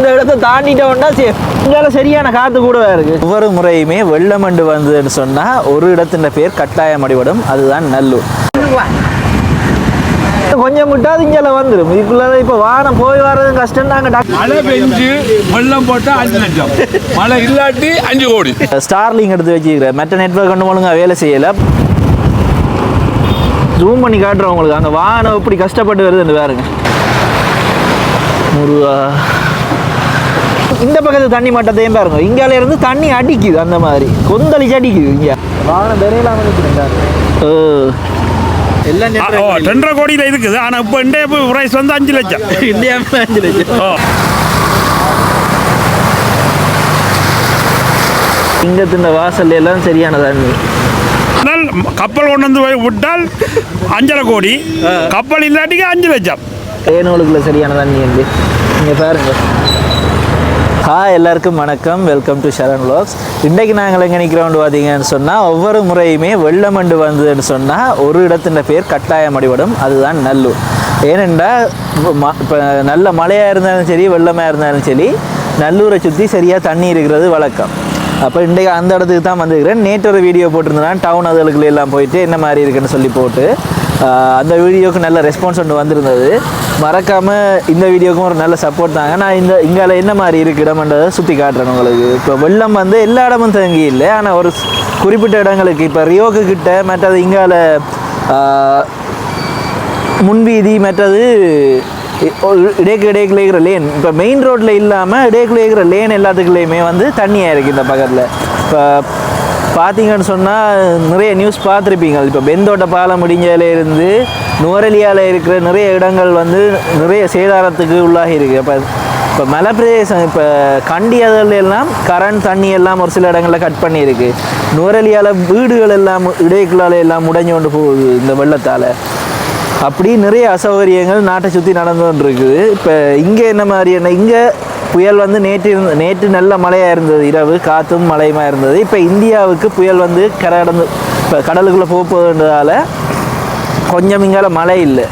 இந்த இடத்த தாண்டிட்டோம்னா சரி இங்கால சரியான காத்து கூட இருக்கு. ஒவ்வொரு முறையுமே வெள்ளமண்டு வந்ததுன்னு சொன்னா ஒரு இடத்தின் பேர் கட்டாயம் அடிபடும். அதுதான் நல்லூர். கொஞ்சம் விட்டாது இங்கால வந்துடும் இதுக்குள்ள இப்ப வானம் போய் வர்றது கஷ்டம் தாங்க டாக்டர் மழை பெஞ்சு வெள்ளம் போட்டா அஞ்சு லட்சம். மழை இல்லாட்டி அஞ்சு கோடி. ஸ்டார்லிங் எடுத்து வச்சுக்கிறேன் மற்ற நெட்ஒர்க் ஒன்றும் ஒழுங்கா வேலை செய்யலை. ஜூம் பண்ணி காட்டுறேன் உங்களுக்கு. அங்கே வானம் எப்படி கஷ்டப்பட்டு வருதுன்னு பாருங்க. முருகா. இந்த பக்கத்து தண்ணி மட்டத்தையும் பாருங்க இங்கால இருந்து தண்ணி அடிக்குது அந்த மாதிரி. கொந்தளிச்சு அடிக்குது இங்க. வானம் தெரியலாம எல்லாம் ரெண்டரை கோடியில் இருக்குது. ஆனா இப்போ இண்டே பிரைஸ் வந்து அஞ்சு லட்சம். இந்தியா அஞ்சு லட்சம். இங்கத்தின் வாசல்ல எல்லாம் சரியான தண்ணி. ஆனால் கப்பல் கொண்டு வந்து போய் விட்டால் அஞ்சரை கோடி. கப்பல் இல்லாட்டிக்கு அஞ்சு லட்சம். தேனூலுக்குள்ள சரியான தண்ணி வந்து இங்கே பாருங்க. ஹாய் எல்லாருக்கும் வணக்கம். வெல்கம் டு ஷரண் வ்ளாக்ஸ் இன்றைக்கு நாங்கள் எங்கே நிற்கிறோம்னு பார்த்தீங்கன்னு சொன்னால் ஒவ்வொரு முறையுமே வெள்ளமண்டு வந்ததுன்னு சொன்னால் ஒரு இடத்தின் பேர் கட்டாயம் அடிபடும். அதுதான் நல்லூர். ஏனென்றால் இப்போ நல்ல மழையாக இருந்தாலும் சரி வெள்ளமாக இருந்தாலும் சரி நல்லூரை சுற்றி சரியாக தண்ணி இருக்கிறது வழக்கம். அப்போ இன்றைக்கு அந்த இடத்துக்கு தான் வந்துருக்கிறேன். நேற்று ஒரு வீடியோ போட்டிருந்தேன். டவுன் அதுகளுக்குள்ள எல்லாம் போயிட்டு என்ன மாதிரி இருக்குன்னு சொல்லி போட்டு அந்த வீடியோவுக்கு நல்ல ரெஸ்பான்ஸ் ஒன்று வந்திருந்தது. மறக்காமல் இந்த வீடியோக்கும் ஒரு நல்ல சப்போர்ட் தாங்க. நான் இந்த இங்கால என்ன மாதிரி இருக்கு இடம்ன்றதை சுற்றி காட்டுறேன் உங்களுக்கு. இப்போ வெள்ளம் வந்து எல்லா இடமும் தங்கி இல்லை. ஆனால் ஒரு குறிப்பிட்ட இடங்களுக்கு இப்போ ரியோக்கு கிட்ட மற்றது இங்கால முன்வீதி மற்றது இ- இடைக்கு இடைக்குள்ள இருக்கிற லேன் இப்போ மெயின் ரோட்டில் இல்லாமல் இடைக்குள்ள இருக்கிற லேன் எல்லாத்துக்குள்ளேயுமே வந்து தண்ணியாக இருக்குது இந்த பக்கத்தில். இப்போ பார்த்தீங்கன்னு சொன்னால் நிறைய நியூஸ் பார்த்துருப்பீங்க. இப்போ பெந்தோட்ட பாலம் முடிஞ்சதுலேருந்து நுவரலியாவில் இருக்கிற நிறைய இடங்கள் வந்து நிறைய சேதாரத்துக்கு உள்ளாகி இருக்குது அப்போ இப்போ மலை பிரதேசம் இப்போ கண்டி அதில் எல்லாம் கரண்ட் தண்ணி எல்லாம் ஒரு சில இடங்களில் கட் பண்ணியிருக்கு. நுவரெலியாவில் வீடுகள் எல்லாம் இடைக்குள்ளால எல்லாம் முடைஞ்சு கொண்டு போகுது இந்த வெள்ளத்தால். அப்படி நிறைய அசௌகரியங்கள் நாட்டை சுற்றி நடந்து கொண்டு இருக்குது இப்போ இங்கே என்ன மாதிரியான இங்கே புயல் வந்து நேற்று இருந்த நேற்று நல்ல மழையாக இருந்தது. இரவு காற்றும் மழையுமா இருந்தது. இப்போ இந்தியாவுக்கு புயல் வந்து கரை கடந்து இப்போ கடலுக்குள்ளே போக போகுதுன்றதால கொஞ்சம் இங்கால மழை இல்லை.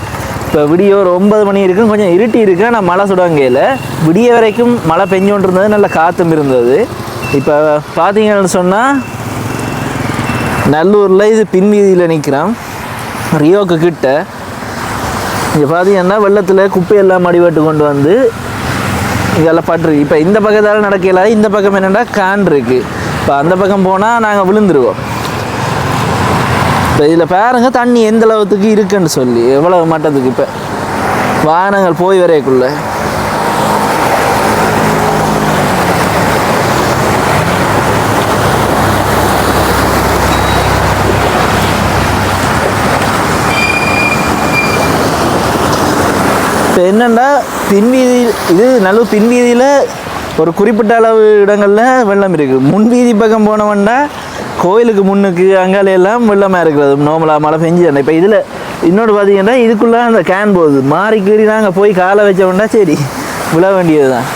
இப்போ விடிய ஒரு ஒன்பது மணி இருக்கும் கொஞ்சம் இருட்டி இருக்கு. ஆனால் மழை சுடங்கையில் விடிய வரைக்கும் மழை பெஞ்சோன்றிருந்தது. இருந்தது நல்ல காற்றும் இருந்தது. இப்போ பார்த்தீங்கன்னு சொன்னால் நல்லூரில் இது பின்வீதியில் நிற்கிறான் ரியோக்கு கிட்ட. இங்கே பார்த்தீங்கன்னா வெள்ளத்தில் குப்பையெல்லாம் மடிவெட்டு கொண்டு வந்து இதெல்லாம் பட்டுருக்கு இப்போ இந்த பக்கத்தால் நடக்கல இந்த பக்கம் என்னென்னா கான் இருக்குது இப்போ அந்த பக்கம் போனால் நாங்கள் விழுந்துருவோம். இப்போ இதில் பாருங்கள் தண்ணி எந்த அளவுக்கு இருக்குன்னு சொல்லி. எவ்வளவு மட்டத்துக்கு இப்போ? வாகனங்கள் போய் வரையக்குள்ளே. இப்போ என்னென்னா பின்வீதி இது நல்ல பின்வீதியில் ஒரு குறிப்பிட்ட அளவு இடங்களில் வெள்ளம் இருக்குது முன்வீதி பக்கம் போனவன்டா கோயிலுக்கு முன்னுக்கு அங்கால எல்லாம் வெள்ளமாக இருக்கிறது. நார்மலாக மழை பெஞ்சு இப்போ இதில் இன்னொன்று பார்த்தீங்கன்னா இதுக்குள்ளே அந்த கேன் போகுது மாறி கீறி நாங்கள் போய் காலை வச்சோம்னா சரி விழ வேண்டியது தான்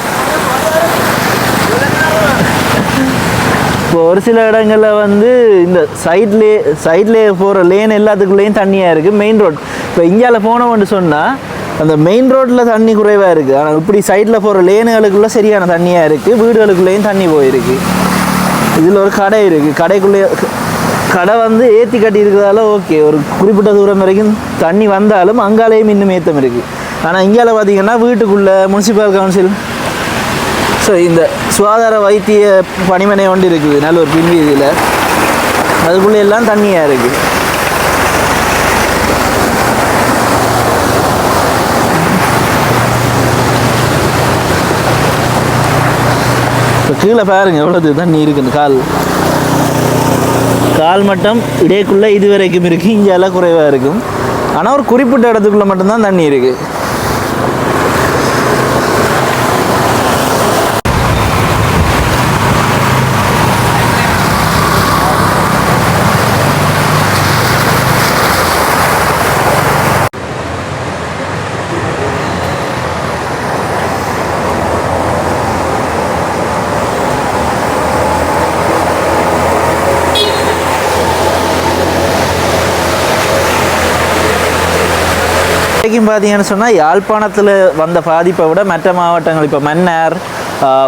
இப்போ ஒரு சில இடங்களில் வந்து இந்த சைட்லே சைட்லேயே போகிற லேன் எல்லாத்துக்குள்ளேயும் தண்ணியாக இருக்குது மெயின் ரோட் இப்போ இந்தியாவில் போனோம்னு சொன்னால் அந்த மெயின் ரோட்டில் தண்ணி குறைவாக இருக்குது ஆனால் இப்படி சைடில் போகிற லேனுகளுக்குள்ளே சரியான தண்ணியாக இருக்குது வீடுகளுக்குள்ளேயும் தண்ணி போயிருக்கு. இதில் ஒரு கடை இருக்குது கடைக்குள்ளே கடை வந்து ஏற்றி கட்டி இருக்கிறதால ஓகே ஒரு குறிப்பிட்ட தூரம் வரைக்கும் தண்ணி வந்தாலும் அங்காலேயும் இன்னும் ஏற்றம் இருக்குது ஆனால் இந்தியாவில் பார்த்தீங்கன்னா வீட்டுக்குள்ளே முனிசிபல் கவுன்சில் ஸோ இந்த சுகாதார வைத்திய பணிமனை ஒன்று இருக்குது நல்லூர் பின்வீதியில். அதுக்குள்ளே எல்லாம் தண்ணியாக இருக்குது இப்போ கீழே பாருங்க எவ்வளவு தண்ணி இருக்குது கால். கால் மட்டம் இடையக்குள்ளே இது வரைக்கும் இருக்குது இங்கே எல்லாம் குறைவாக இருக்கும். ஆனால் ஒரு குறிப்பிட்ட இடத்துக்குள்ளே மட்டும்தான் தண்ணி இருக்குது வரைக்கும் பார்த்தீங்கன்னு சொன்னால் யாழ்ப்பாணத்தில் வந்த பாதிப்பை விட மற்ற மாவட்டங்கள் இப்போ மன்னார்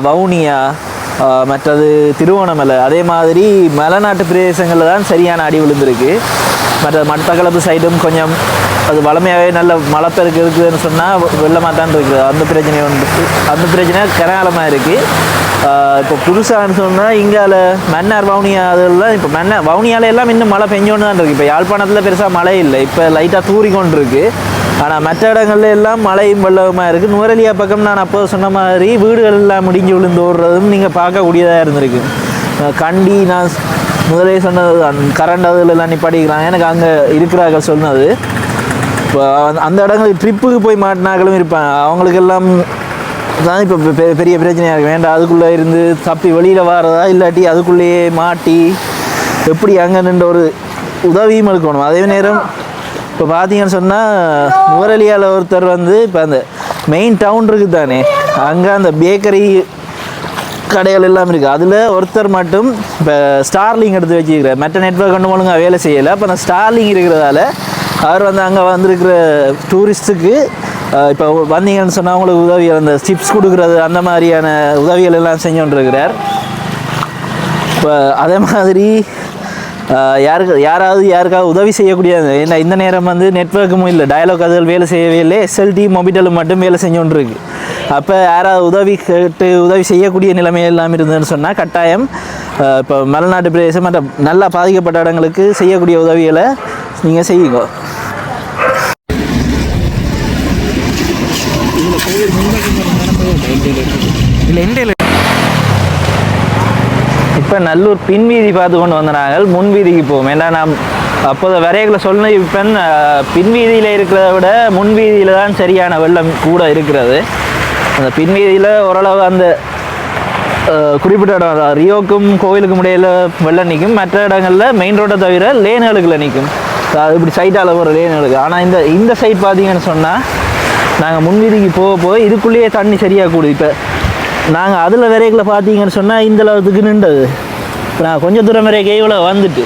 வவுனியா மற்றது திருவோணமலை அதே மாதிரி மலைநாட்டு பிரதேசங்களில் தான் சரியான அடி விழுந்திருக்கு. மற்ற மட்டக்களப்பு சைடும் கொஞ்சம் அது வளமையாகவே நல்ல மலைப்பெருக்கு இருக்குதுன்னு சொன்னால் வெள்ளமாக தான் இருக்குது. அந்த பிரச்சனை ஒன்று அந்த பிரச்சனை கரகாலமாக இருக்குது இப்போ புதுசாகனு சொன்னால் இங்கால மன்னார் வவுனியா அதெல்லாம் இப்போ மன்னார் வவுனியால எல்லாம் இன்னும் மழை பெஞ்சோன்னு தான் இருக்குது இப்போ யாழ்ப்பாணத்தில் பெருசாக மழை இல்லை. இப்போ லைட்டாக தூறி கொண்டு இருக்குது ஆனால் மற்ற இடங்கள்ல எல்லாம் மழையும் வெள்ளமாக இருக்குது நுவரலியா பக்கம் நான் அப்போ சொன்ன மாதிரி வீடுகள் எல்லாம் முடிஞ்சு விழுந்து ஓடுறதும் நீங்கள் பார்க்கக்கூடியதாக இருந்திருக்கு கண்டி நான் முதலே சொன்னது தான். கரண்ட் அதில் எல்லாம் நிப்பாட்டிக்கிறாங்க எனக்கு அங்கே இருக்கிறார்கள் சொன்னது. இப்போ அந்த இடங்களுக்கு ட்ரிப்புக்கு போய் மாட்டினாக்களும் இருப்பாங்க. அவங்களுக்கெல்லாம் தான் இப்போ பெரிய பிரச்சனையாக இருக்குது வேண்டாம் அதுக்குள்ளே இருந்து தப்பி வெளியில் வாரதா? இல்லாட்டி அதுக்குள்ளேயே மாட்டி எப்படி அங்கே நின்ற ஒரு உதவியும் எடுக்கணும். அதே நேரம் இப்போ பார்த்தீங்கன்னு சொன்னால் நுவரலியாவில் ஒருத்தர் வந்து இப்போ அந்த மெயின் டவுன் இருக்குது தானே அங்கே அந்த பேக்கரி கடைகள் எல்லாம் இருக்குது அதில் ஒருத்தர் மட்டும் இப்போ ஸ்டார்லிங் எடுத்து வச்சுருக்கிறார். மற்ற நெட்ஒர்க் ஒன்றும் ஒழுங்காக வேலை செய்யலை. அப்போ அந்த ஸ்டார்லிங் இருக்கிறதால அவர் வந்து அங்கே வந்திருக்கிற டூரிஸ்ட்டுக்கு இப்போ வந்தீங்கன்னு சொன்னால் அவங்களுக்கு உதவி அந்த சிப்ஸ் கொடுக்குறது அந்த மாதிரியான உதவிகள் எல்லாம் செஞ்சு கொண்டிருக்கிறார். இப்போ அதே மாதிரி யாருக்கு யாராவது யாருக்காவது உதவி செய்யக்கூடிய ஏன்னா இந்த நேரம் வந்து நெட்ஒர்க்கும் இல்லை. டயலாக் அதுகள் வேலை செய்யவே இல்லை. எஸ்எல்டி மொபிட்டலும் மட்டும் வேலை செஞ்சு கொண்டு அப்போ யாராவது உதவி கேட்டு உதவி செய்யக்கூடிய நிலைமை எல்லாம் இருந்ததுன்னு சொன்னால் கட்டாயம் இப்போ மலைநாட்டு பிரதேசம் மற்ற நல்லா பாதிக்கப்பட்ட இடங்களுக்கு செய்யக்கூடிய உதவிகளை நீங்கள் செய்யுங்க. இப்போ நல்லூர் பின்வீதி பார்த்து கொண்டு வந்தாங்க முன்வீதிக்கு போவோம். ஏன்னா நாம் அப்போது வரைகளை சொன்ன இப்போ பின்வீதியில் இருக்கிறத விட முன்வீதியில் தான் சரியான வெள்ளம் கூட இருக்கிறது. அந்த பின்வீதியில் ஓரளவு அந்த குறிப்பிட்ட இடம் அதாவது ரியோக்கும் கோவிலுக்கும் இடையில் வெள்ளம் நிற்கும். மற்ற இடங்களில் மெயின் ரோட்டை தவிர லேனுகளுக்குள்ள நிற்கும். அது இப்படி சைட்டால் போகிற லேன்களுக்கு ஆனால் இந்த இந்த சைட் பார்த்தீங்கன்னு சொன்னால் நாங்கள் முன்வீதிக்கு போக போக இதுக்குள்ளேயே தண்ணி சரியாக கூடுது. இப்போ நாங்கள் அதில் விரைகளை பார்த்தீங்கன்னு சொன்னால் இந்த அளவுக்கு நின்றது. இப்போ நான் கொஞ்சம் தூரம் வரைக்கும் இவ்வளோ வந்துட்டு.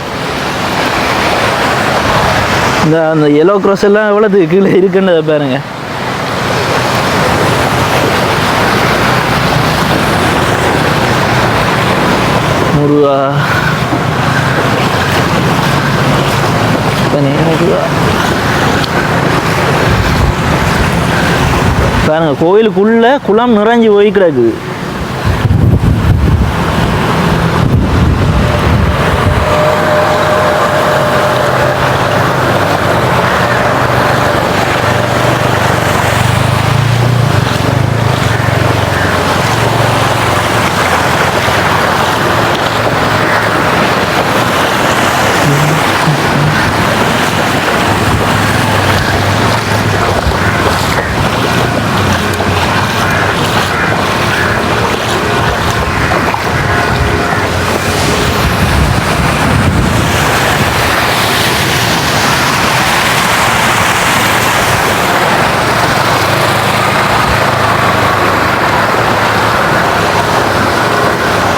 இந்த அந்த எல்லோ க்ராஸ் எல்லாம் எவ்வளோத்துக்கு கீழே இருக்குன்றதை பாருங்க. முருகா. பாருங்க கோயிலுக்குள்ள குளம் நிறைஞ்சு போய் கிடக்குது.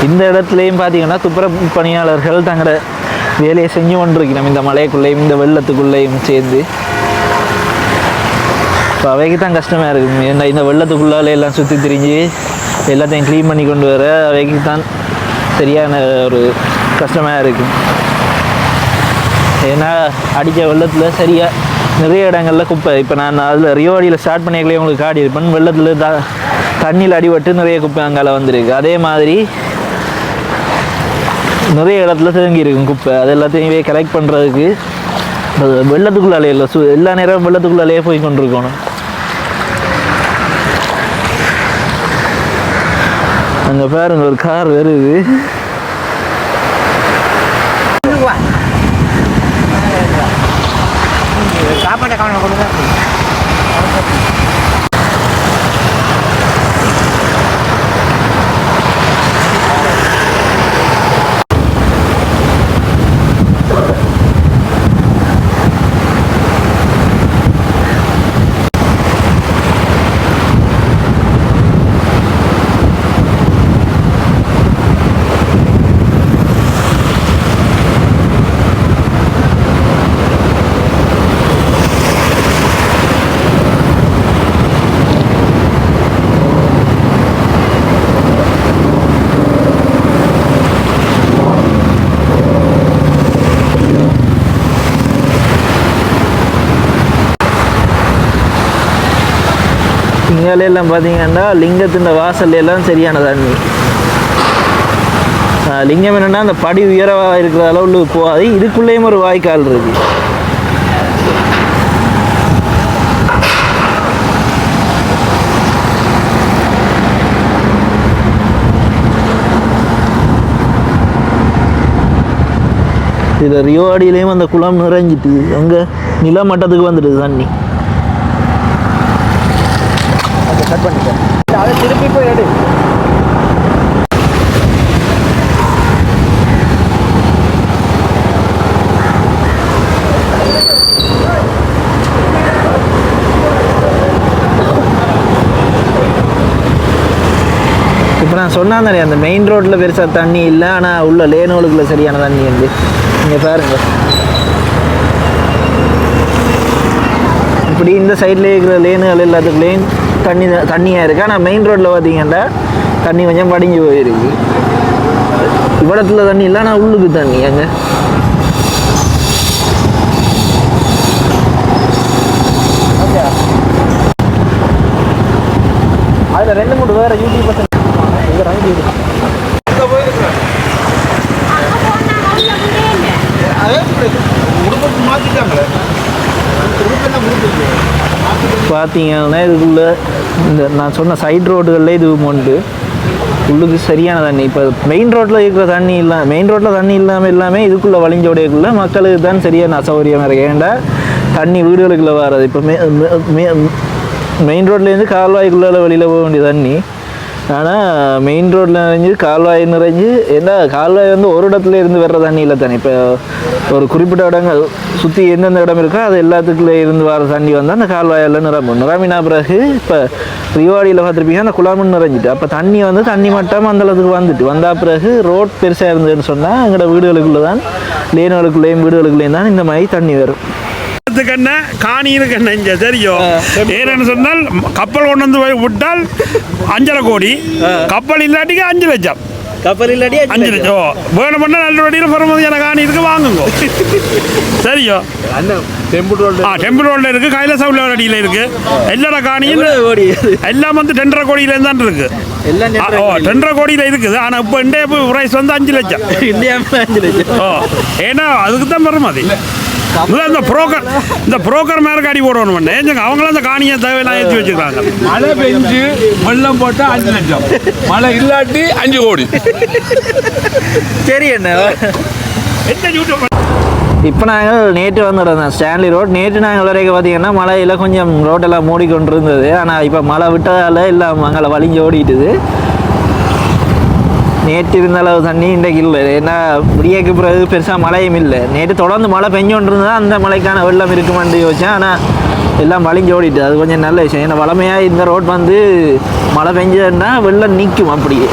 இந்த இடத்துலையும் பார்த்தீங்கன்னா துப்புரவு பணியாளர்கள் தங்களோட வேலையை செஞ்சு கொண்டிருக்கணும். இந்த மலைக்குள்ளேயும் இந்த வெள்ளத்துக்குள்ளேயும் சேர்ந்து. இப்போ அவைக்கு தான் கஷ்டமாக இருக்கும் ஏன்னா இந்த வெள்ளத்துக்குள்ளால எல்லாம் சுற்றி திரிஞ்சு எல்லாத்தையும் க்ளீன் பண்ணி கொண்டு வர அவைக்கு தான் சரியான ஒரு கஷ்டமாக இருக்கும் ஏன்னா அடித்த வெள்ளத்தில் சரியாக நிறைய இடங்கள்ல குப்பை. இப்போ நான் அதில் ரியோடியில் ஸ்டார்ட் பண்ணிக்கலையே உங்களுக்கு காடி இருப்பேன் வெள்ளத்தில் த தண்ணியில் அடிபட்டு நிறைய குப்பை அங்கால வந்திருக்கு. அதே மாதிரி நிறைய இடத்துல தேங்கி இருக்கும் குப்பை. அது எல்லாத்தையும் கலெக்ட் பண்ணுறதுக்கு வெள்ளத்துக்குள்ளே அலையில சு எல்லா நேரம் வெள்ளத்துக்குள்ளாலேயே போய் கொண்டிருக்கணும். அங்கே பாருங்க ஒரு கார் வருது. சாப்பாட்டை கவனம் கொடுங்க. இங்கால எல்லாம் பார்த்தீங்கன்னா லிங்கத்தின் வாசல்ல எல்லாம் சரியான தண்ணி லிங்கம் என்னன்னா அந்த படி உயரவாக இருக்கிற அளவுக்கு போகாது. இதுக்குள்ளேயும் ஒரு வாய்க்கால் இருக்கு. இதில் ரியோ அடியிலையும் அந்த குளம் நிறைஞ்சிட்டு அங்கே நில மட்டத்துக்கு வந்துடுது தண்ணி கட் பண்ணிட்டேன் அதை திருப்பி போய் எடு. இப்போ நான் சொன்னேன் தானே அந்த மெயின் ரோட்டில் பெருசாக தண்ணி இல்லை ஆனால் உள்ள லேனோலுக்குள்ள சரியான தண்ணி வந்து நீங்கள் பாருங்க. இப்படி இந்த சைட்லேயே இருக்கிற லேனுகள் லேன் தண்ணி தண்ணியாக இருக்குது ஆனால் மெயின் ரோட்டில் பார்த்தீங்கன்னா தண்ணி கொஞ்சம் படிஞ்சு போயிருக்கு. இவ்வளத்துல தண்ணி இல்லை ஆனால் உள்ளுக்கு தண்ணி அங்கே. அதில் ரெண்டு மூணு வேறு யூடியூபர்ஸ் இங்கே ரங்கி பார்த்தீங்கன்னா இதுக்குள்ள இந்த நான் சொன்ன சைட் ரோடுகளில் இது உண்டு. உள்ளுக்கு சரியான தண்ணி. இப்போ மெயின் ரோட்டில் இருக்கிற தண்ணி இல்லை மெயின் ரோட்டில் தண்ணி இல்லாமல் எல்லாமே இதுக்குள்ளே வழிஞ்சோடையக்குள்ள மக்களுக்கு தான் சரியான அசௌகரியமாக இருக்குது ஏன்டா தண்ணி வீடுகளுக்குள்ளே வராது. இப்போ மெயின் ரோட்லேருந்து கால்வாய்க்குள்ளே வெளியில் போக வேண்டிய தண்ணி. ஆனால் மெயின் ரோட்டில் நிறைஞ்சு கால்வாய் நிறைஞ்சு ஏன்னா கால்வாய் வந்து ஒரு இடத்துல இருந்து வர்ற தண்ணி இல்லை தானே இப்போ ஒரு குறிப்பிட்ட இடங்கள் சுற்றி எந்தெந்த இடம் இருக்கோ அது எல்லாத்துக்குள்ளே இருந்து வர தண்ணி வந்தால் அந்த கால்வாயில் நிரம்பும். நிரம்பினா பிறகு இப்போ ரிவாடியில் பார்த்துருப்பீங்க அந்த குழாமுன்னு நிறைஞ்சிட்டு அப்போ தண்ணி வந்து தண்ணி மட்டம் அந்த அளவுக்கு வந்துட்டு. வந்தால் பிறகு ரோட் பெருசாக இருந்ததுன்னு சொன்னால் எங்களோட வீடுகளுக்குள்ளே தான் லேனுகளுக்குள்ளேயும் வீடுகளுக்குள்ளேயும் தான் இந்த மாதிரி தண்ணி வரும். கண்ண காணி இருக்கண்ண இங்க தெரியும். ஏன்னு சொன்னால் கப்பல் கொண்டு வந்து விட்டால் அஞ்சரை கோடி கப்பல் இல்லாட்டிக்கு அஞ்சு லட்சம். கப்பல் இல்லாட்டி அஞ்சு லட்சம். வேணும்னா நல்ல வழியில் பெருமதியான காணி இருக்கு வாங்குங்க. சரியோ? ஆ டெம்பிள் ரோட்ல இருக்கு கைலாச அடியில் இருக்கு. எல்லா காணியும் எல்லாம் வந்து டெண்டரை கோடியில தான் இருக்கு. ஓ டெண்டரை கோடியில இருக்குது. ஆனா இப்போ இண்டே பிரைஸ் வந்து அஞ்சு லட்சம். இந்தியா அஞ்சு லட்சம். ஓ ஏன்னா அதுக்கு தான் பெருமதி. முதல்ல இந்த புரோக்கர் இந்த புரோக்கர் மேலே அடி போடணும் ஏங்க அவங்களும் அந்த காணியை தேவையெல்லாம் ஏற்றி வச்சுருக்காங்க. மழை பெஞ்சு வெள்ளம் போட்டா அஞ்சு லட்சம். மழை இல்லாட்டி அஞ்சு கோடி. சரி என்ன இப்போ நாங்கள் நேற்று வந்துடுறோம் ஸ்டான்லி ரோட் நேற்று நாங்கள் வரைக்கும் பார்த்தீங்கன்னா மழையில் கொஞ்சம் ரோட்டெல்லாம் மூடிக்கொண்டு இருந்தது ஆனால் இப்போ மழை விட்டதால் எல்லாம் அங்கே வலிஞ்சு ஓடிட்டுது. நேற்று இருந்த அளவு தண்ணி இன்றைக்கு இல்லை ஏன்னா விடியக்கு பிறகு பெருசாக மழையும் இல்லை நேற்று தொடர்ந்து மழை பெஞ்சோண்டு இருந்தால் அந்த மழைக்கான வெள்ளம் இருக்குமென்று யோசிச்சேன் ஆனால் எல்லாம் வலிஞ்சு ஓடிட்டு அது கொஞ்சம் நல்ல விஷயம் ஏன்னா வளமையாக இந்த ரோட் வந்து மழை பெஞ்சதுன்னா வெள்ளம் நிற்கும் அப்படியே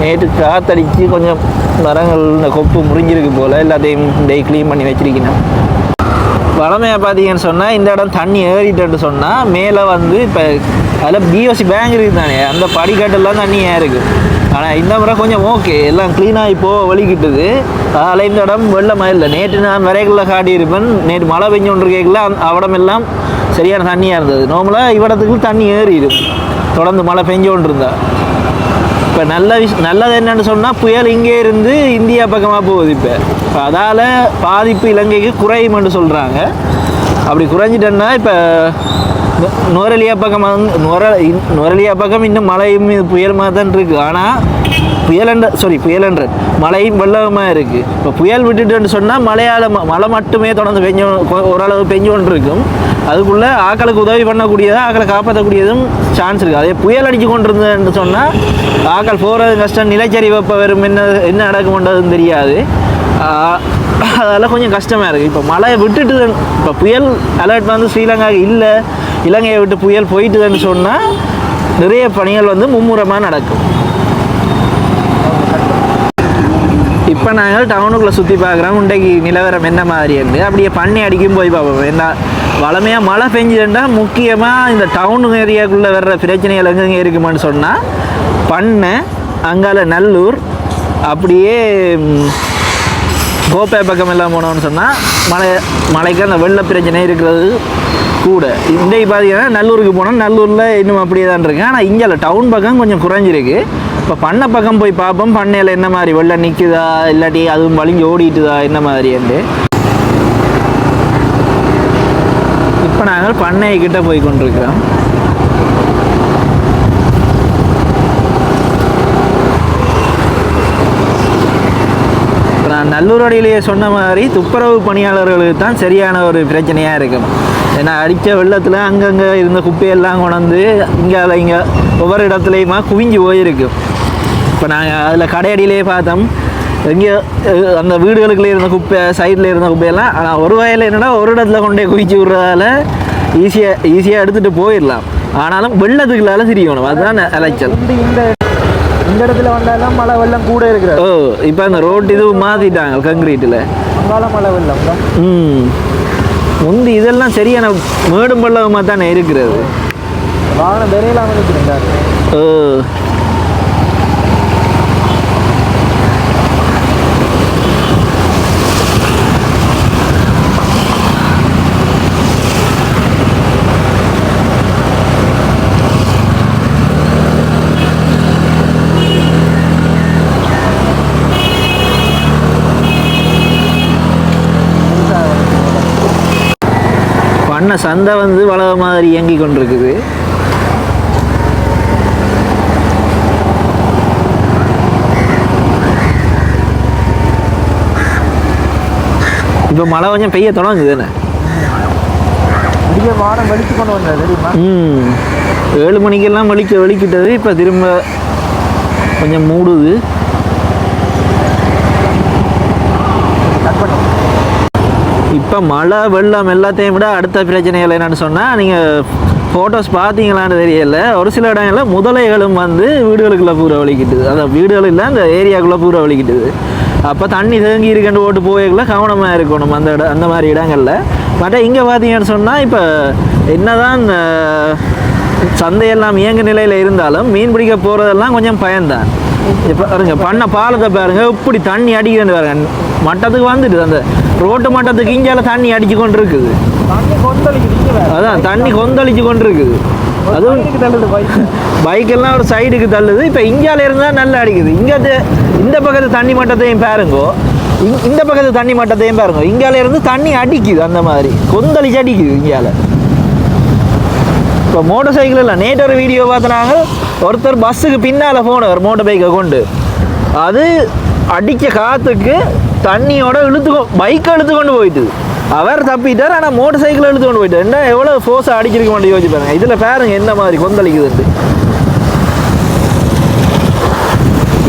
நேற்று காத்தடிச்சு கொஞ்சம் மரங்கள் இந்த கொப்பு முறிஞ்சிருக்கு போல். எல்லாத்தையும் டெய் க்ளீன் பண்ணி வச்சிருக்கணும் வளமையாக பார்த்தீங்கன்னு சொன்னால் இந்த இடம் தண்ணி ஏறிட்டுன்னு சொன்னால் மேலே வந்து இப்போ அதில் பிஓசி பேங்க் இருக்குது தானே அந்த படிக்கட்டெல்லாம் தண்ணி ஏறுக்கு ஆனால் இந்த முறை கொஞ்சம் ஓகே எல்லாம் க்ளீனாக இப்போ வலிக்கிட்டுது அதில் இந்த இடம் வெள்ளமாக இல்லை. நேற்று நான் விரைகளில் காட்டியிருப்பேன். நேற்று மழை பெஞ்சு ஒன்று கேட்கல அவடம் எல்லாம் சரியான தண்ணியாக இருந்தது. நார்மலாக இவ்விடத்துக்கு தண்ணி ஏறிடும். தொடர்ந்து மழை பெஞ்சு கொண்டு இப்போ நல்ல விஷயம் நல்லது என்னன்னு சொன்னால் புயல் இங்கே இருந்து இந்தியா பக்கமாக போகுது இப்போ. இப்போ அதால் பாதிப்பு இலங்கைக்கு குறையுமென்று சொல்கிறாங்க அப்படி குறைஞ்சிட்டேன்னா இப்போ நுரலியா பக்கம் வந்து நுவர பக்கம் இன்னும் மழையும் புயல் புயலுமாக தான் இருக்குது ஆனால் புயலன்ற சாரி புயலன்ற மழையும் வெள்ளமாக இருக்குது இப்போ புயல் விட்டுட்டுன்னு சொன்னால் மழையால் ம- மழை மட்டுமே தொடர்ந்து பெஞ்சு ஓரளவு பெஞ்சு கொண்டு இருக்கும் அதுக்குள்ளே ஆக்களுக்கு உதவி பண்ணக்கூடியதாக ஆக்களை காப்பாற்றக்கூடியதும் சான்ஸ் இருக்குது அதே புயல் அடிச்சு கொண்டிருந்ததுன்னு சொன்னால் ஆக்கள் போகிறது கஷ்டம் நிலச்சரிவு எப்போ வரும் என்ன என்ன நடக்கும்ன்றதுன்னு தெரியாது. அதெல்லாம் கொஞ்சம் கஷ்டமாக இருக்குது இப்போ மழையை விட்டுட்டு இப்போ புயல் அலர்ட் வந்து ஸ்ரீலங்காவுக்கு இல்லை. இலங்கையை விட்டு புயல் போயிட்டுதுன்னு சொன்னால் நிறைய பணிகள் வந்து மும்முரமாக நடக்கும். இப்போ நாங்கள் டவுனுக்குள்ளே சுற்றி பார்க்குறோம். இன்றைக்கு நிலவரம் என்ன மாதிரி இருந்து அப்படியே பண்ணி அடிக்கும் போய் பார்ப்போம் என்ன வளமையாக மழை பெஞ்சதுன்னா முக்கியமாக இந்த டவுன் ஏரியாக்குள்ளே வர்ற பிரச்சனைகள் எங்கெங்கே இருக்குமான்னு சொன்னால் பண்ணை அங்கால நல்லூர் அப்படியே கோப்பை பக்கம் எல்லாம் போனோம்னு சொன்னால் மலை மலைக்கு அந்த வெள்ள பிரச்சனை இருக்கிறது கூட. இன்றைக்கு பார்த்தீங்கன்னா நல்லூருக்கு போனால் நல்லூரில் இன்னும் அப்படியே தான் இருக்கு. ஆனால் இங்கே டவுன் பக்கம் கொஞ்சம் குறைஞ்சிருக்கு. இப்போ பண்ணை பக்கம் போய் பார்ப்போம். பண்ணையில் என்ன மாதிரி வெளில நிற்குதா இல்லாட்டி அதுவும் வலிஞ்சு ஓடிட்டுதா என்ன மாதிரின்ட்டு இப்போ நாங்கள் பண்ணை கிட்ட போய் கொண்டிருக்கிறோம். நான் நல்லூரடியிலேயே சொன்ன மாதிரி துப்புரவு பணியாளர்களுக்கு தான் சரியான ஒரு பிரச்சனையாக இருக்கும். ஏன்னா அடித்த வெள்ளத்தில் அங்கங்கே இருந்த குப்பையெல்லாம் கொண்டாந்து இங்கே இங்கே ஒவ்வொரு இடத்துலையுமா குவிஞ்சு போயிருக்கும். இப்போ நாங்கள் அதில் கடையடியிலேயே பார்த்தோம். எங்கேயோ அந்த வீடுகளுக்குள்ளே இருந்த குப்பை சைடில் இருந்த குப்பையெல்லாம் ஆனால் ஒரு வயலில் என்னன்னா ஒரு இடத்துல கொண்டே குவிச்சு விடுறதால ஈஸியாக ஈஸியாக எடுத்துகிட்டு போயிடலாம். ஆனாலும் வெள்ளத்துக்குள்ளால திரியணும் அதுதான் அலைச்சல். இந்த இடத்துல வந்தாலும் மழை வெள்ளம் கூட இருக்கிறது. ஓ இப்போ அந்த ரோட் இது மாற்றிட்டாங்க கங்க்ரீட்டில் மழை வெள்ளம் ம். முந்தி இதெல்லாம் சரியான மேடும் பள்ளவமாக தானே இருக்கிறது. வாகனம் விரையிலாம நிற்கிறேன் ஓ. பண்ண சந்தை வந்து வளவ மாதிரி இயங்கி கொண்டிருக்குது. இப்போ மழை கொஞ்சம் பெய்ய தொடங்குது தானே வானம் வெளிச்சு கொண்டு வந்தது தெரியுமா? ம். ஏழு மணிக்கெல்லாம் வலிக்க வலிக்கிட்டது இப்போ திரும்ப கொஞ்சம் மூடுது கட் பண்ணி இப்போ மழை வெள்ளம் எல்லாத்தையும் விட அடுத்த பிரச்சனைகள் என்னென்னு சொன்னால் நீங்கள் ஃபோட்டோஸ் பார்த்தீங்களான்னு தெரியல. ஒரு சில இடங்களில் முதலைகளும் வந்து வீடுகளுக்குள்ளே பூரா வலிக்கிட்டுது. அதான் வீடுகள் இல்லை அந்த ஏரியாக்குள்ளே பூரா வலிக்கிட்டுது. அப்போ தண்ணி தேங்கி இருக்குன்னு ஓட்டு போய்க்குள்ள கவனமாக இருக்கணும் அந்த இடம் அந்த மாதிரி இடங்களில். மற்ற இங்கே பார்த்தீங்கன்னு சொன்னால் இப்போ என்னதான் சந்தையெல்லாம் இயங்கு நிலையில் இருந்தாலும் மீன் பிடிக்க போகிறதெல்லாம் கொஞ்சம் பயந்தான் இப்போ பாருங்க பண்ண பாலத்தை பாருங்க இப்படி தண்ணி அடிக்கிறது பாருங்க. மட்டத்துக்கு வந்துடுது அந்த ரோட்டு மட்டத்துக்கு இங்கால தண்ணி அடிச்சு கொண்டு இருக்குது அதான் தண்ணி கொந்தளிச்சு கொண்டு இருக்குது அதுவும் தண்ணிக்கு தள்ளுது பைக் பைக் எல்லாம் ஒரு சைடுக்கு தள்ளுது. இப்போ இங்கால இருந்தால் நல்லா அடிக்குது. இங்கே இந்த பக்கத்து தண்ணி மட்டத்தையும் பாருங்கோ. இந்த பக்கத்து தண்ணி மட்டத்தையும் பாருங்க. இங்கால இருந்து தண்ணி அடிக்குது அந்த மாதிரி. கொந்தளிச்சு அடிக்குது இங்கால இப்போ மோட்டர் சைக்கிள் இல்லை நேற்று ஒரு வீடியோ பார்த்தனாங்க ஒருத்தர் பஸ்ஸுக்கு பின்னால் போனவர் மோட்டர் பைக்கை கொண்டு. அது அடிக்க காற்றுக்கு தண்ணியோட இழுத்து பைக்கை இழுத்து கொண்டு போயிட்டு. அவர் தப்பிட்டார் ஆனால் மோட்டர் சைக்கிள் இழுத்து கொண்டு போயிட்டார். என்ன எவ்வளோ ஃபோர்ஸாக அடிச்சிருக்க மாட்டேன் யோசிச்சு பாருங்க. இதில் பாருங்க என்ன மாதிரி கொந்தளிக்குதுன்ட்டு.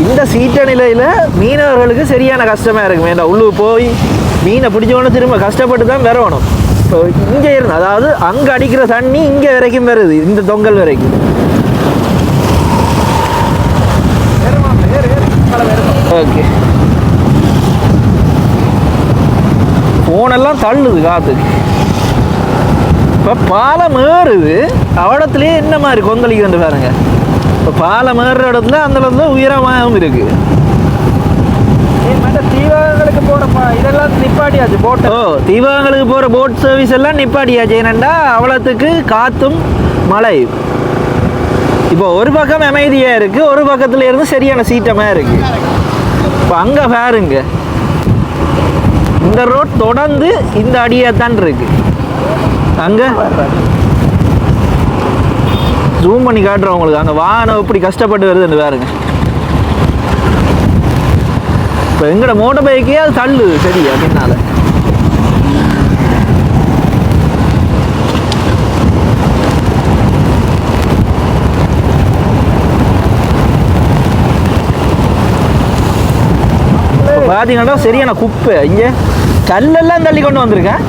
இந்த சீட்ட நிலையில் மீனவர்களுக்கு சரியான கஷ்டமாக இருக்கும் வேண்டாம் உள்ளுக்கு போய் மீனை பிடிச்சவொன்னே திரும்ப கஷ்டப்பட்டு தான் வரணும் ஸோ இங்கே இருந்து அதாவது அங்கே அடிக்கிற தண்ணி இங்கே வரைக்கும் வருது இந்த தொங்கல் வரைக்கும். ஓகே. ஃபோனெல்லாம் தள்ளுது காற்றுக்கு இப்போ பாலம் ஏறுது அவடத்துலேயே என்ன மாதிரி கொந்தளிக்குதுன்னு பாருங்க. இப்போ பாலம் ஏறுற இடத்துல அந்த இடத்துல உயரமாகவும் இருக்குது தீவகங்களுக்கு இதெல்லாம் நிப்பாட்டியாச்சு போட்டு ஓ போகிற போட் சர்வீஸ் எல்லாம் நிப்பாட்டியாச்சு. ஏனண்டா அவ்வளோத்துக்கு காற்றும் மழை. இப்போ ஒரு பக்கம் அமைதியாக இருக்குது ஒரு பக்கத்துல இருந்து சரியான சீட்டமாக இருக்குது இப்போ அங்கே பாருங்க. இந்த ரோட் தொடர்ந்து இந்த அடியாக தான் இருக்கு. அங்கே? ஜூம் பண்ணி காட்டுறோம் உங்களுக்கு. அங்கே வாகனம் எப்படி கஷ்டப்பட்டு வருதுன்னு பாருங்க. இப்போ எங்கட மோட்டர் பைக்கே அது தள்ளுது சரியா பின்னால இப்ப பாத்தீங்கன்னா சரியான குப்பை. இங்கே கல்லெல்லாம் தள்ளி கொண்டு வந்திருக்கேன்.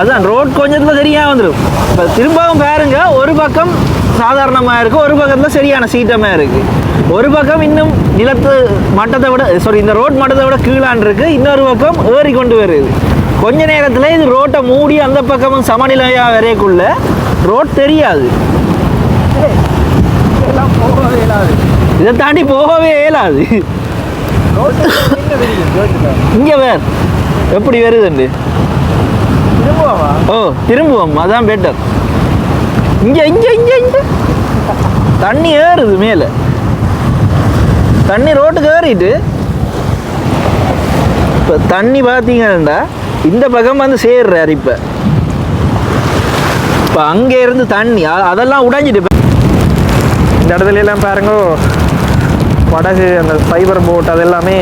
அதான் ரோட் கொஞ்சத்துல சரியா வந்துடும் இப்போ திரும்பவும் பாருங்க ஒரு பக்கம் சாதாரணமா இருக்கு ஒரு பக்கத்துல சரியான சீட்டமா இருக்கு. ஒரு பக்கம் இன்னும் நிலத்து மட்டத்தை விட சாரி இந்த ரோட் மட்டத்தை விட கீழான் இருக்கு இன்னொரு பக்கம் ஏறி கொண்டு வருது. கொஞ்ச நேரத்துல இது ரோட்டை மூடி அந்த பக்கமும் சமநிலையா வரையக்குள்ள ரோட் தெரியாது. இதை தாண்டி போகவே இயலாது. இங்க வேற. எப்படி வருதுண்டு ஓ திரும்புவோம். அதான் பெட்டர் இங்கே இங்கே இங்கே இங்கே. தண்ணி ஏறுது மேலே. தண்ணி ரோட்டுக்கு ஏறிட்டு இப்போ தண்ணி பார்த்தீங்கன்னா இந்த பக்கம் வந்து சேர்றாரு இப்போ. இப்போ அங்கே இருந்து தண்ணி அதெல்லாம் உடைஞ்சிட்டு இந்த இடத்துல எல்லாம் பாருங்க படகு அந்த ஃபைபர் போட் அதெல்லாமே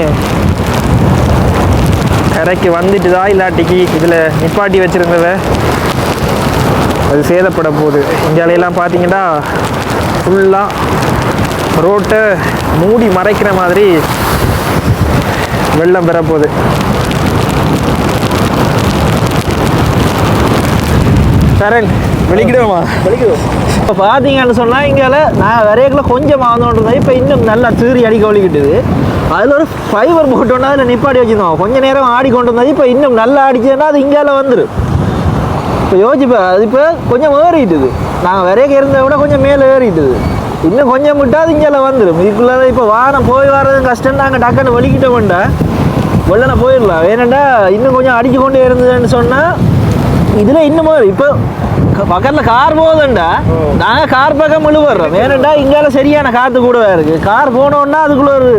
கரைக்கு வந்துட்டுதா இல்லாட்டிக்கு இதில் நிப்பாட்டி வச்சுருந்தவ அது சேதப்பட போகுது. இந்தியாலையெல்லாம் பார்த்தீங்கன்னா ஃபுல்லாக ரோட்டை மூடி மறைக்கிற மாதிரி வெள்ளம் பெறப்போகுது. சரண் வெளிக்கிடுவோமா வலிக்குது இப்போ பார்த்தீங்கன்னு சொன்னால் இங்கே நான் வரையக்குள்ள கொஞ்சம் வந்தோன்றது இப்போ இன்னும் நல்லா தீரி அடிக்க வலிக்கிட்டுது அதில் ஒரு ஃபைபர் போட்டோன்னா அதில் நிப்பாட்டி வச்சுருந்தோம். கொஞ்ச நேரம் ஆடி கொண்டு வந்தது இப்போ இன்னும் நல்லா அடிச்சதுன்னா அது இங்கால வந்துடும் இப்போ யோசிப்பா அது இப்போ கொஞ்சம் ஏறிட்டுது. நாங்கள் வரையக்க இருந்ததை விட கொஞ்சம் மேலே ஏறிட்டுது. இன்னும் கொஞ்சம் விட்டா அது இங்கால வந்துடும் இதுக்குள்ளார இப்போ வாரம் போய் வர்றதும் கஷ்டம் நாங்கள் டக்குன்னு வலிக்கிட்டோம்டா வெள்ளனை போயிடலாம் ஏனண்டா இன்னும் கொஞ்சம் அடிச்சு கொண்டே இருந்ததுன்னு சொன்னால் இதில் இன்னும் இப்போ பக்கத்தில் கார் போகுதுண்டா நாங்கள் கார் பக்கம் விழுவுறோம் ஏனண்டா இங்கால சரியான காற்று கூடவா இருக்குது கார் போனோன்னா அதுக்குள்ள ஒரு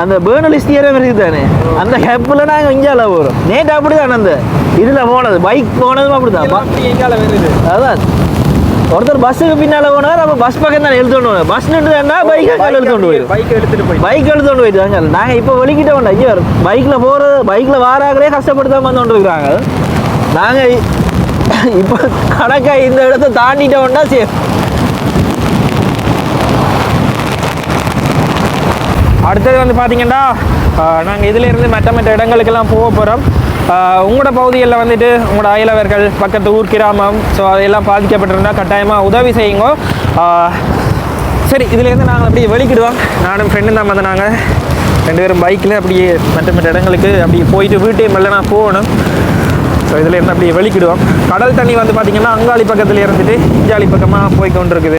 அந்த பேர்னலிஸ்ட் தியரம் இருக்குது தானே அந்த ஹெப்பில் நாங்கள் இங்கால போகிறோம் நேற்று அப்படி தானே அந்த இதில் போனது பைக் போனதும் அப்படி தான் அதான் ஒருத்தர் பஸ்ஸுக்கு பின்னால் போனார் அப்போ பஸ் பக்கம் தான் எழுத்துட்டு போனார் பஸ் நின்றுதாண்டா பைக் அங்கே எழுத்துட்டு போயிடும் பைக் எடுத்துட்டு போய் பைக் எடுத்துட்டு போயிட்டு வாங்க நாங்கள் இப்போ வெளிக்கிட்ட வேண்டாம் இங்கே பைக்கில் போகிறது பைக்கில் வாராங்களே கஷ்டப்பட்டு தான் வந்து கொண்டிருக்கிறாங்க. நாங்கள் இப்போ கணக்கா இந்த இடத்த தாண்டிட்டோம்னா சரி அடுத்தது வந்து பார்த்தீங்கன்னா நாங்கள் இதிலிருந்து மற்ற மற்ற இடங்களுக்கெல்லாம் போக போகிறோம் உங்களோட பகுதிகளில் வந்துட்டு உங்களோட அயலவர்கள் பக்கத்து ஊர் கிராமம் ஸோ அதெல்லாம் பாதிக்கப்பட்டிருந்தால் கட்டாயமாக உதவி செய்யுங்க. சரி இதுலேருந்து நாங்கள் அப்படியே வெளிக்கிடுவோம். நானும் ஃப்ரெண்டும் தான் வந்து நாங்கள் ரெண்டு பேரும் பைக்கில் அப்படியே மற்ற மற்ற இடங்களுக்கு அப்படியே போயிட்டு வீட்டையும் மெல்ல நான் போகணும். ஸோ இதுலேருந்து அப்படியே வெளிக்கிடுவோம். கடல் தண்ணி வந்து பார்த்திங்கன்னா அங்காளி பக்கத்தில் இருந்துட்டு இஞ்சாலி பக்கமாக போய் கொண்டிருக்குது